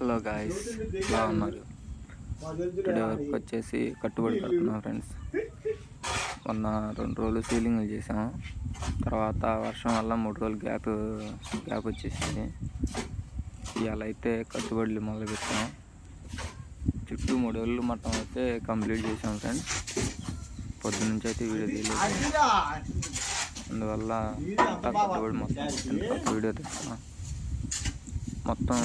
Hello guys ఎలా ఉన్నారు today work వచ్చేసి కట్టుబడి కడుతున్నాం ఫ్రెండ్స్. మొన్న రెండు రోజులు సీలింగ్ చేసాం తర్వాత వర్షం వల్ల మూడు రోజులు గ్యాప్ గ్యాప్ వచ్చేసింది. ఇవాళ అయితే కట్టుబడులు మొదలు పెట్టాం. చుట్టూ మూడు రోజులు మొత్తం అయితే కంప్లీట్ చేసాం ఫ్రెండ్స్. పొద్దున్నుంచి అయితే వీడియో తీయలేదు. అందువల్ల కట్టుబడి మొత్తం. వీడియో తీస్తున్నాం. మొత్తం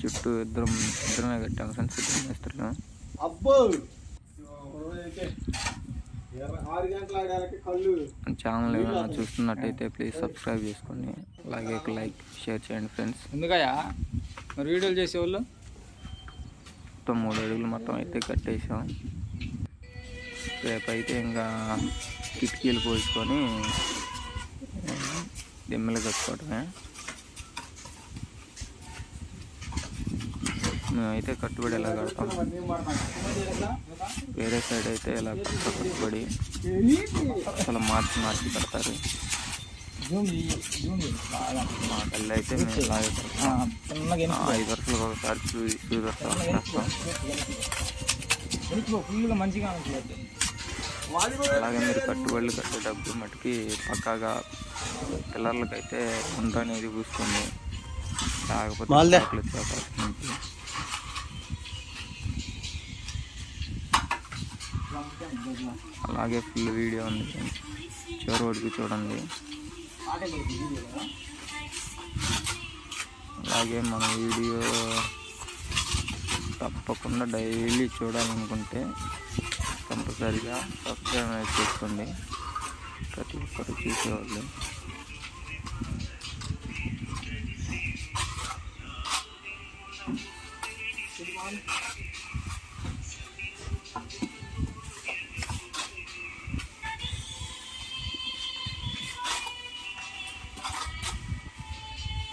చుట్టూ ఇద్దరం ఇద్దరమే కట్టాం ఫ్రెండ్స్ ఇద్దరు కళ్ళు. ఛానల్ ఏమైనా చూస్తున్నట్టయితే ప్లీజ్ సబ్స్క్రైబ్ చేసుకోండి. అలాగే ఒక లైక్ షేర్ చేయండి ఫ్రెండ్స్ ఎందుకయ్యా? మరి వీడియోలు చేసేవాళ్ళు? మొత్తం మూడు అడుగులు మొత్తం అయితే కట్టేసాం రేపు అయితే ఇంకా కిటికీలు పోసుకొని దిమ్మలు కట్టుకోవటమే. మేమైతే కట్టుబడి ఎలా కడతాం? వేరే సైడ్ అయితే ఇలా కట్టుబడి అసలు మార్చి మార్చి కడతారు? మా కళ్ళు అయితే మేము ఇలాగే కడతాం? ఐదు వరుసలకు ఒకసారి సూది సూది వస్తా. మంచిగా అలాగే మీరు కట్టుబడులు కట్టేటప్పుడు మటుకి పక్కాగా పిల్లర్లకైతే గుంట అనేది పూసుకోండి లేకపోతే అలాగే ఫుల్ వీడియో ఉంది. చివరి వరకు చూడండి. అలాగే మన వీడియో తప్పకుండా డైలీ చూడాలనుకుంటే కంపల్సరిగా సబ్స్క్రైబ్ అనేది చేసుకోండి ప్రతి ఒక్కరు చూసేవాళ్ళు.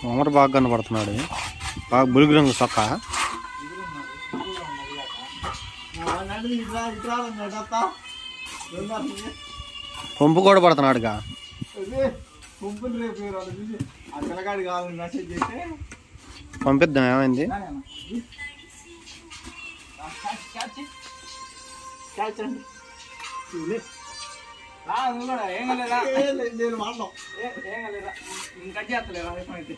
మామూలు బాగా కనబడుతున్నాడు బాగా బులుగు రంగు సొక్క పంపు కూడా పడుతున్నాడుగా. పంపిద్దాం ఏమైంది? క్యాచ్ అండి నేను మాట్లాం ఏం కలేదా? ఇంకా చేస్తలేదా అయితే.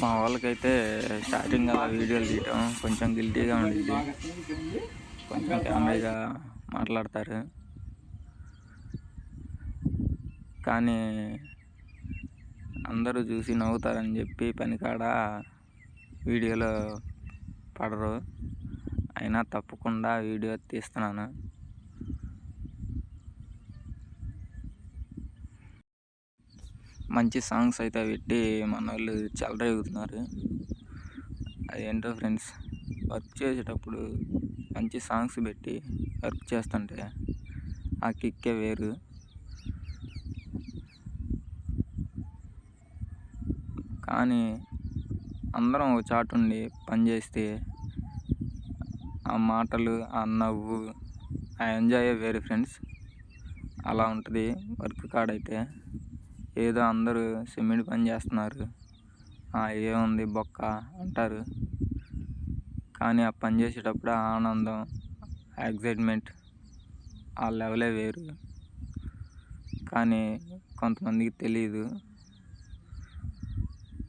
మా వాళ్ళకైతే స్టార్టింగ్ అలా వీడియోలు తీయటం కొంచెం గిల్టీగా ఉండిద్ది. కొంచెం కామెడీగా మాట్లాడతారు. కానీ అందరూ చూసి నవ్వుతారని చెప్పి పనికాడ వీడియోలో పడరు. అయినా తప్పకుండా వీడియో తీస్తున్నాను. మంచి సాంగ్స్ అయితే పెట్టి మన వాళ్ళు చెలరేగుతున్నారు అదేంటో ఫ్రెండ్స్ వర్క్ చేసేటప్పుడు మంచి సాంగ్స్ పెట్టి వర్క్ చేస్తుంటే ఆ కిక్కే వేరు. కానీ అందరం ఒక చాటు ఉండి పని చేస్తే ఆ మాటలు ఆ నవ్వు ఆ ఎంజాయ్ వేరే ఫ్రెండ్స్. అలా ఉంటుంది వర్క్ కాడైతే. ఏదో అందరూ సిమెంట్ పని చేస్తున్నారు. "ఆ, ఏముంది బొక్క అంటారు. కానీ ఆ పని చేసేటప్పుడు ఆనందం ఎగ్జైట్మెంట్ ఆ లెవెలే వేరు. కానీ కొంతమందికి తెలియదు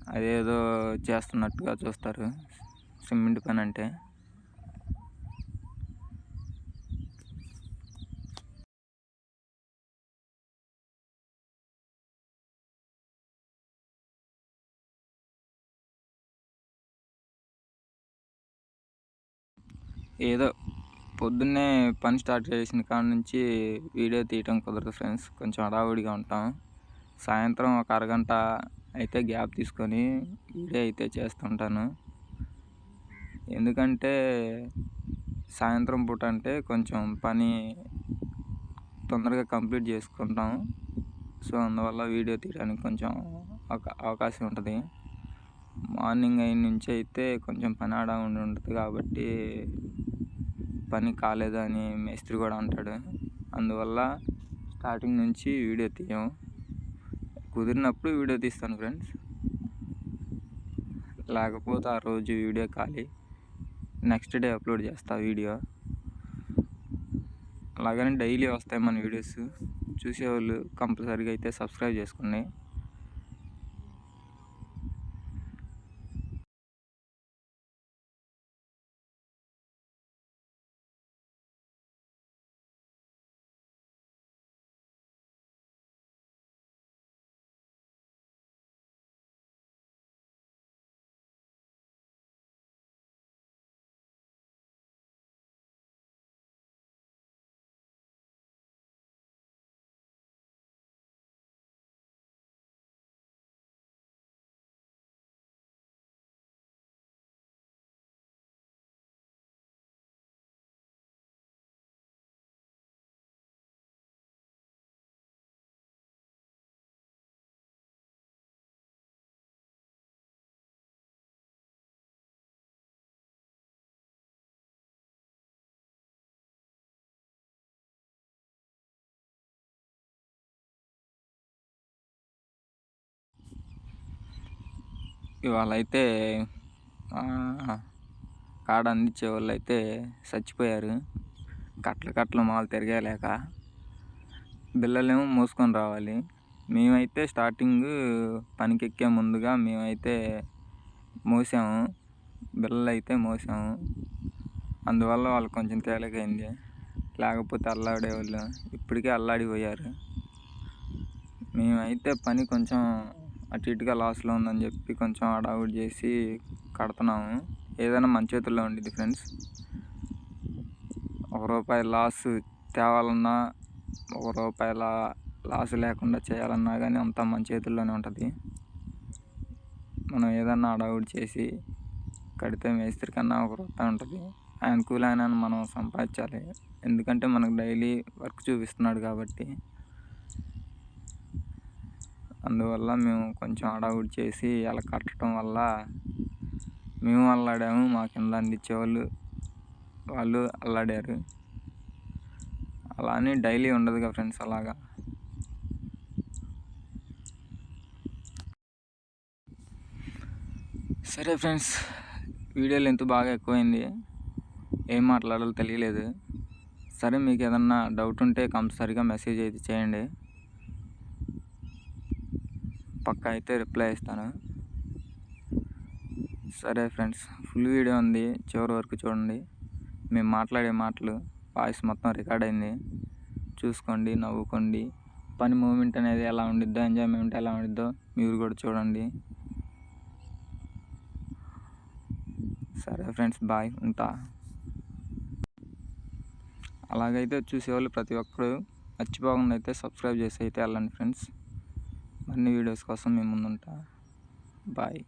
అదేదో చేస్తున్నట్టుగా చూస్తారు. సిమెంట్ పని అంటే. ఏదో పొద్దున్నే పని స్టార్ట్ చేసిన కాడ నుంచి వీడియో తీయటం కుదరదు ఫ్రెండ్స్. కొంచెం హడావుడిగా ఉంటాం. సాయంత్రం ఒక అరగంట అయితే గ్యాప్ తీసుకొని వీడియో అయితే చేస్తుంటాను. ఎందుకంటే సాయంత్రం పూట అంటే కొంచెం పని తొందరగా కంప్లీట్ చేసుకుంటాం. సో అందువల్ల వీడియో తీయడానికి కొంచెం అవకాశం ఉంటుంది. మార్నింగ్ అయిన నుంచి అయితే కొంచెం పని ఆడ ఉండి ఉంటుంది కాబట్టి పని కాలేదు అని మేస్త్రి కూడా అంటాడు. అందువల్ల స్టార్టింగ్ నుంచి వీడియో తీయం. కుదిరినప్పుడు వీడియో తీస్తాను ఫ్రెండ్స్. లేకపోతే ఆ రోజు వీడియో ఖాళీ. నెక్స్ట్ డే అప్లోడ్ చేస్తా వీడియో. అలాగని డైలీ వస్తాయి మన వీడియోస్. చూసేవాళ్ళు కంపల్సరీగా అయితే సబ్స్క్రైబ్ చేసుకోండి ఇవాళ అయితే కాడ అందించే వాళ్ళు అయితే చచ్చిపోయారు. కట్టలు కట్టలు మాలు తిరగలేక బిల్లలేమో మోసుకొని రావాలి. మేమైతే స్టార్టింగ్ పనికి ఎక్కే ముందుగా మేమైతే మోసాము. బిల్లలు అయితే మోసాము. అందువల్ల వాళ్ళు కొంచెం తేలికైంది. లేకపోతే అల్లాడేవాళ్ళు. ఇప్పటికే అల్లాడిపోయారు. మేమైతే పని కొంచెం అటు ఇటుగా లాస్లో ఉందని చెప్పి కొంచెం అడావుడి చేసి కడుతున్నాము. ఏదైనా మన చేతుల్లో ఉండేది ఫ్రెండ్స్. ఒక రూపాయి లాస్ తేవాలన్నా ఒక రూపాయల లాస్ లేకుండా చేయాలన్నా కానీ అంతా మన చేతుల్లోనే ఉంటుంది. మనం ఏదన్నా అడావుడి చేసి కడితే మేస్త్రి కన్నా ఒక రూపాయి ఉంటుంది. ఆయన కూలైన మనం సంపాదించాలి. ఎందుకంటే మనకు డైలీ వర్క్ చూపిస్తున్నాడు కాబట్టి అందువల్ల మేము కొంచెం హడావుడి చేసి అలా కట్టడం వల్ల మేము అల్లాడాము మా కింద అందించేవాళ్ళు వాళ్ళు అల్లాడారు. అలా అని డైలీ ఉండదుగా ఫ్రెండ్స్ అలాగా. సరే ఫ్రెండ్స్ వీడియోలు ఎంత బాగా ఎక్కువైంది. ఏం మాట్లాడాలో తెలియలేదు. సరే మీకు ఏదన్నా డౌట్ ఉంటే కంపల్సరీగా మెసేజ్ అయితే చేయండి. పక్కా అయితే రిప్లై ఇస్తాను. సరే ఫ్రెండ్స్ ఫుల్ వీడియో ఉంది. చివరి వరకు చూడండి. మేము మాట్లాడే మాటలు వాయిస్ మొత్తం రికార్డ్ అయింది. చూసుకోండి నవ్వుకోండి. పని మూమెంట్ అనేది ఎలా ఉండిద్దో ఎంజాయ్మెంట్ ఎలా ఉండిద్దో మీరు కూడా చూడండి. సరే ఫ్రెండ్స్ బాయ్ ఉంటా. అలాగైతే చూసేవాళ్ళు ప్రతి ఒక్కరు. మర్చిపోకుండా అయితే సబ్స్క్రైబ్ చేసి అయితే వెళ్ళండి ఫ్రెండ్స్. మరిన్ని వీడియోస్ కోసం మేము ముందుంటా. బాయ్.